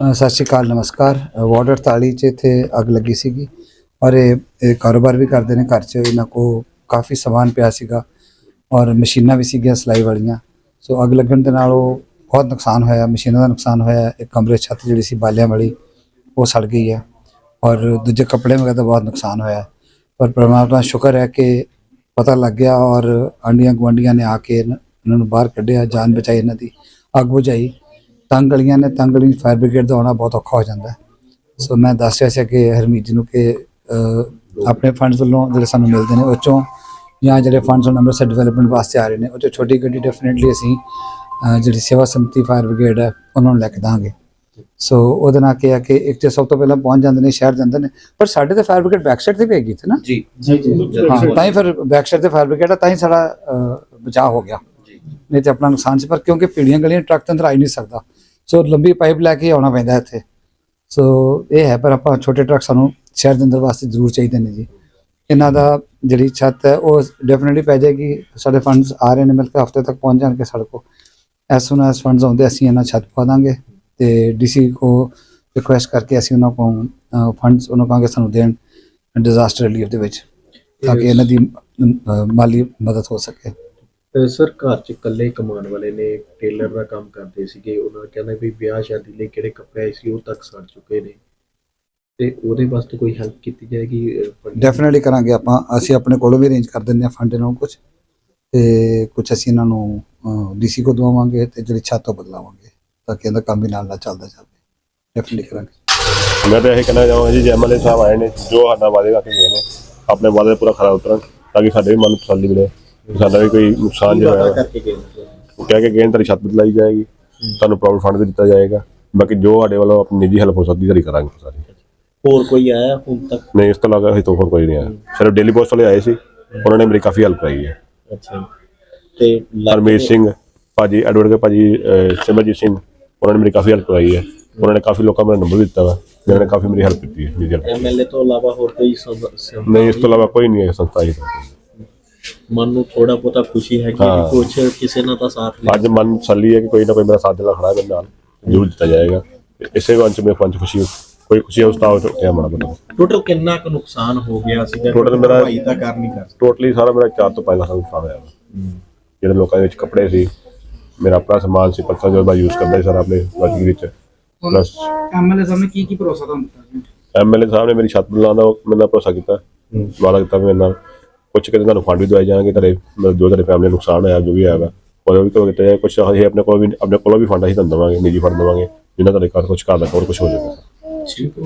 ਸਤਿ ਸ਼੍ਰੀ ਅਕਾਲ, ਨਮਸਕਾਰ। ਵਾਰਡ 48 ਚ ਇੱਥੇ ਅੱਗ ਲੱਗੀ ਸੀਗੀ। ਔਰ ਇਹ ਇਹ ਕਾਰੋਬਾਰ ਵੀ ਕਰਦੇ ਨੇ ਘਰ 'ਚ, ਇਹਨਾਂ ਕੋ ਕਾਫੀ ਸਮਾਨ ਪਿਆ ਸੀਗਾ। ਔਰ ਮਸ਼ੀਨਾਂ ਵੀ ਸੀਗੀਆਂ ਸਿਲਾਈ ਵਾਲੀਆਂ। ਸੋ ਅੱਗ ਲੱਗਣ ਦੇ ਨਾਲ ਉਹ ਬਹੁਤ ਨੁਕਸਾਨ ਹੋਇਆ, ਮਸ਼ੀਨਾਂ ਦਾ ਨੁਕਸਾਨ ਹੋਇਆ। ਇੱਕ ਕਮਰੇ ਛੱਤ ਜਿਹੜੀ ਸੀ, ਬਾਲਿਆਂ ਵਾਲੀ, ਉਹ ਸੜ ਗਈ ਹੈ। ਔਰ ਦੂਜੇ ਕੱਪੜੇ ਵਗੈਰਾ ਦਾ ਬਹੁਤ ਨੁਕਸਾਨ ਹੋਇਆ। ਪਰ ਪਰਮਾਤਮਾ ਸ਼ੁਕਰ ਹੈ ਕਿ ਪਤਾ ਲੱਗ ਗਿਆ ਔਰ ਆਂਡੀਆਂ ਗੁਆਂਢੀਆਂ ਨੇ ਆ ਕੇ ਇਹਨਾਂ ਇਹਨਾਂ ਨੂੰ ਬਾਹਰ ਕੱਢਿਆ, ਜਾਨ ਬਚਾਈ ਇਹਨਾਂ ਦੀ, ਅੱਗ ਬੁਝਾਈ। ਤੰਗ ਗਲੀਆਂ ਨੇ ਤੰਗ ਗਲੀ ਫਾਇਰ ਬ੍ਰਿਗੇਡ ਦਾ ਆਉਣਾ ਬਹੁਤ ਔਖਾ ਹੋ ਜਾਂਦਾ ਸੋ ਮੈਂ ਦੱਸ ਰਿਹਾ ਸੀ ਕਿ ਹਰਮੀਤ ਜੀ ਨੂੰ ਕਿ ਆਪਣੇ ਫੰਡਸ ਵੱਲੋਂ ਜਿਹੜੇ ਸਾਨੂੰ ਮਿਲਦੇ ਨੇ ਉਹ 'ਚੋਂ ਜਾਂ ਜਿਹੜੇ ਫੰਡਸ ਹੁਣ ਅੰਮ੍ਰਿਤਸਰ ਡਿਵੈਲਪਮੈਂਟ ਵਾਸਤੇ ਆ ਰਹੇ ਨੇ ਉਹ 'ਚੋਂ ਛੋਟੀ ਗੱਡੀ ਡੈਫੀਨਿਟਲੀ ਅਸੀਂ ਜਿਹੜੀ ਸੇਵਾ ਸੰਮਤੀ ਫਾਇਰ ਬ੍ਰਿਗੇਡ ਹੈ ਉਹਨਾਂ ਨੂੰ ਲੈ ਕੇ ਦਾਂਗੇ। ਸੋ ਉਹਦੇ ਨਾਲ ਕੀ ਹੈ ਕਿ ਇੱਕ ਤੇ ਸਭ ਤੋਂ ਪਹਿਲਾਂ ਪਹੁੰਚ ਜਾਂਦੇ ਨੇ ਸ਼ਹਿਰ ਜਾਂਦੇ ਨੇ ਪਰ ਸਾਡੇ ਤੇ ਫਾਇਰ ਬ੍ਰਿਗੇਡ ਬੈਕ ਸਾਈਡ ਤੇ ਵੀ ਹੈਗੀ ਤੇ ਨਾ। ਜੀ ਜੀ ਜੀ ਹਾਂ ਤਾਂ ਹੀ ਫਿਰ ਬੈਕ ਸਾਈਡ ਤੇ ਫਾਇਰ ਬ੍ਰਿਗੇਡ ਤਾਂ ਹੀ ਸਾਡਾ ਬਚਾਅ ਹੋ ਗਿਆ। ਨਹੀਂ ਤੇ ਆਪਣਾ ਨੁਕਸਾਨ ਸੀ ਪਰ ਕਿਉਂਕਿ ਪੀੜੀਆਂ ਗਲੀਆਂ ਟਰੱਕ ਤੇ ਅੰਦਰ ਆ ਹੀ ਨਹੀਂ ਸਕਦਾ। ਸੋ ਲੰਬੀ ਪਾਈਪ ਲੈ ਕੇ ਆਉਣਾ ਪੈਂਦਾ ਇੱਥੇ। ਸੋ ਇਹ ਹੈ ਪਰ ਆਪਾਂ ਛੋਟੇ ਟਰੱਕ ਸਾਨੂੰ ਸ਼ਹਿਰ ਦੇ ਅੰਦਰ ਵਾਸਤੇ ਜ਼ਰੂਰ ਚਾਹੀਦੇ ਨੇ ਜੀ। ਇਹਨਾਂ ਦਾ ਜਿਹੜੀ ਛੱਤ ਹੈ ਉਹ ਡੈਫੀਨਿਟਲੀ ਪੈ ਜਾਏਗੀ। ਸਾਡੇ ਫੰਡਸ ਆ ਰਹੇ ਨੇ ਮਿਲ ਕੇ ਹਫ਼ਤੇ ਤੱਕ ਪਹੁੰਚ ਜਾਣਗੇ ਸਾਡੇ ਕੋਲ। ਐਸ ਸੂਨ ਐਸ ਫੰਡਸ ਆਉਂਦੇ ਅਸੀਂ ਇਹਨਾਂ ਛੱਤ ਪਾ ਦਾਂਗੇ। ਤੇ ਡੀਸੀ ਕੋ ਰਿਕੁਐਸਟ ਕਰਕੇ ਅਸੀਂ ਉਹਨਾਂ ਕੋਲ ਫੰਡਸ ਉਹਨਾਂ ਕਹਾਂਗੇ ਸਾਨੂੰ ਦੇਣ ਡਿਜ਼ਾਸਟਰ ਰਿਲੀਫ ਦੇ ਵਿੱਚ ਤਾਂ ਕਿ ਇਹਨਾਂ ਦੀ ਮਾਲੀ ਮਦਦ ਹੋ ਸਕੇ। ਸਰ ਘਰ ਚ ਇਕੱਲੇ ਕਮਾਉਣ ਵਾਲੇ ਨੇ ਟੇਲਰ ਦਾ ਕੰਮ ਕਰਦੇ ਸੀਗੇ ਉਹਨਾਂ ਨੇ ਕਹਿੰਦੇ ਵੀ ਵਿਆਹ ਸ਼ਾਦੀ ਲਈ ਕਿਹੜੇ ਕੱਪੜੇ ਆਏ ਸੀ ਉਹ ਤੱਕ ਸੜ ਚੁੱਕੇ ਨੇ। ਤੇ ਉਹਦੇ ਵਾਸਤੇ ਕੋਈ ਹੈਲਪ ਕੀਤੀ ਜਾਏਗੀ? ਡੈਫੀਨਿਟਲੀ ਕਰਾਂਗੇ ਆਪਾਂ। ਅਸੀਂ ਆਪਣੇ ਕੋਲੋਂ ਵੀ ਅਰੇਂਜ ਕਰ ਦਿੰਦੇ ਹਾਂ ਫੰਡ ਇਹਨਾਂ ਨੂੰ ਕੁਝ ਤੇ ਕੁਝ ਅਸੀਂ ਇਹਨਾਂ ਨੂੰ ਡੀਸੀ ਕੋ ਦਵਾਵਾਂਗੇ ਤੇ ਜਿਹੜੀ ਛੱਤ ਉਹ ਬਦਲਾਵਾਂਗੇ ਤਾਂ ਕਿ ਇਹਦਾ ਕੰਮ ਵੀ ਨਾਲ ਨਾਲ ਚੱਲਦਾ ਜਾਵੇ। ਡੈਫੀਨਿਟਲੀ ਕਰਾਂਗੇ। ਮੈਂ ਤਾਂ ਇਹ ਕਹਿਣਾ ਚਾਹਾਂਗਾ ਜੀ ਜੇ ਐਮਐਲਏ ਸਾਹਿਬ ਆਏ ਨੇ ਜੋ ਸਾਡਾ ਵਾਅਦੇ ਕਰਕੇ ਗਏ ਨੇ ਆਪਣੇ ਵਾਅਦੇ ਪੂਰਾ ਖਰਾ ਉਤਰਨ ਤਾਂ ਕਿ ਸਾਡੇ ਵੀ ਮਨ ਨੂੰ ਤਸੱਲੀ ਮਿਲੇ। ਸਾਡਾ ਵੀ ਕੋਈ ਨੁਕਸਾਨ ਵਾਅਦਾ ਹੋਇਆ ਕਰਕੇ ਗਏ ਨੇ? ਸਰ। ਉਹ ਕਹਿ ਕੇ ਗਏ ਨੇ, ਤੁਹਾਡੀ ਛੱਤ ਬਦਲਾਈ ਜਾਏਗੀ। ਤੁਹਾਨੂੰ ਪ੍ਰੋਵਿਡ ਫੰਡ ਵੀ ਦਿੱਤਾ ਜਾਏਗਾ। ਬਾਕੀ ਜੋ ਸਾਡੇ ਵੱਲੋਂ ਆਪਣੀ ਨਿੱਜੀ ਹੈਲਪ ਹੋ ਸਕਦੀ ਤੁਹਾਡੀ ਕਰਾਂਗੇ ਸਾਰੀ। ਹੋਰ ਕੋਈ ਆਇਆ ਹੁਣ ਤੱਕ? ਨਹੀਂ ਇਸ ਤੋਂ ਇਲਾਵਾ ਅਸੀਂ ਤੋਂ ਹੋਰ ਕੋਈ ਨਹੀਂ ਆਇਆ। ਸਿਰਫ ਡੇਲੀ ਪੋਸਟ ਵਾਲੇ ਆਏ ਸੀ। ਉਹਨਾਂ ਨੇ ਮੇਰੀ ਕਾਫੀ ਹੈਲਪ ਕਰਾਈ ਹੈ। ਅੱਛਾ। ਤੇ ਹਰਮੀਤ ਸਿੰਘ ਭਾਜੀ ਐਡਵੋਕੇਟ ਭਾਜੀ ਅਹ, ਸਿਮਰਜੀਤ ਸਿੰਘ ਉਹਨਾਂ ਨੇ ਮੇਰੀ ਕਾਫੀ ਹੈਲਪ ਕਰਾਈ ਹੈ। ਉਹਨਾਂ ਨੇ ਕਾਫੀ ਲੋਕਾਂ ਨੂੰ ਨੰਬਰ ਦਿੱਤਾ ਵਾ। ਜਿਨ੍ਹਾਂ ਨੇ ਕਾਫੀ ਮੇਰੀ ਹੈਲਪ ਕੀਤੀ ਹੈ। ਐਮਐਲਏ ਤੋਂ ਇਲਾਵਾ ਹੋਰ ਕੋਈ ਨਹੀਂ ਇਸ ਤੋਂ ਇਲਾਵਾ ਕੋਈ ਨਹੀਂ ਹੈ ਸੰਸਥਾ ਜੀ ਮਨ ਨੂੰ ਥੋੜਾ ਬਹੁਤਾ ਖੁਸ਼ੀ ਹੈ ਕਿ ਹਾਂ। ਕੁਝ ਕਿਸੇ ਨਾਲ ਤਾਂ ਸਾਥ ਲਿਆ ਅੱਜ ਮਨ ਤਸੱਲੀ ਹੈ ਕਿ ਕੋਈ ਨਾ ਕੋਈ ਮੇਰਾ ਸਾਥ ਦੇਣਾ ਖੜਾ ਹੈ ਮੇਰੇ ਨਾਲ ਜ਼ਰੂਰ ਦਿੱਤਾ ਜਾਏਗਾ। ਇਸੇ ਵੰਚ ਮੇ ਪੰਜ ਖੁਸ਼ੀ ਕੋਈ ਖੁਸ਼ੀ ਉਸ ਦਾ ਟੁੱਟਿਆ ਮਾੜਾ ਬਣਾ ਟੋਟਲ ਕਿੰਨਾ ਕੁ ਨੁਕਸਾਨ ਹੋ ਗਿਆ ਸੀਗਾ? Total ਮੇਰਾ- ਭਾਈ ਤਾਂ ਕਰ ਨਹੀਂ ਕਰ ਟੋਟਲੀ ਸਾਰਾ ਮੇਰਾ 4 ਤੋਂ 5 ਲੱਖ ਦਾ ਨੁਕਸਾਨ ਹੋਇਆ ਵਾ। ਜਿਹੜੇ ਲੋਕਾਂ ਦੇ ਵਿੱਚ ਕੱਪੜੇ ਸੀ ਮੇਰਾ ਆਪਣਾ ਸਮਾਨ ਸੀ ਪਰਸਨ ਜੋ ਮੈਂ ਯੂਜ਼ ਕਰਦਾ ਸੀ ਸਾਰਾ ਆਪਣੇ ਵਰਕਿੰਗ ਵਿੱਚ। ਪਲੱਸ ਐਮਐਲਏ ਸਾਹਿਬ ਨੇ ਕੀ ਕੀ ਭਰੋਸਾ ਤੁਹਾਨੂੰ? ਦਿੱਤਾ ਐਮਐਲਏ ਸਾਹਿਬ ਨੇ ਮੇਰੀ ਛੱਤ ਬਣਾਉਣ ਦਾ ਮੇਰੇ ਨਾਲ ਭਰੋਸਾ ਕੀਤਾ। ਵਾਦਾ ਕੀਤਾ ਮੇਰੇ ਨਾਲ। ਕੁਝ ਕਿਤੇ ਤੁਹਾਨੂੰ ਫੰਡ ਵੀ ਦਵਾਈ ਜਾਣਗੇ, ਤੁਹਾਡੇ, ਮਤਲਬ ਜੋ ਤੁਹਾਡੇ ਫੈਮਿਲੀ ਨੂੰ ਨੁਕਸਾਨ ਹੋਇਆ, ਜੋ ਵੀ ਆਏਗਾ ਉਹ ਵੀ ਤੋਂ ਕੀਤਾ ਕੁਝ ਅਸੀਂ ਆਪਣੇ ਕੋਲ ਵੀ, ਆਪਣੇ ਕੋਲੋਂ ਵੀ ਫੰਡ ਅਸੀਂ ਤੁਹਾਨੂੰ ਦੇਵਾਂਗੇ, ਨਿੱਜੀ ਫੰਡ ਦੇਵਾਂਗੇ ਜਿਨ੍ਹਾਂ ਤੁਹਾਡੇ ਘਰ ਕੁਝ ਘਰ ਦਾ ਹੋਰ ਕੁਝ ਹੋ ਜਾਏਗਾ ਠੀਕ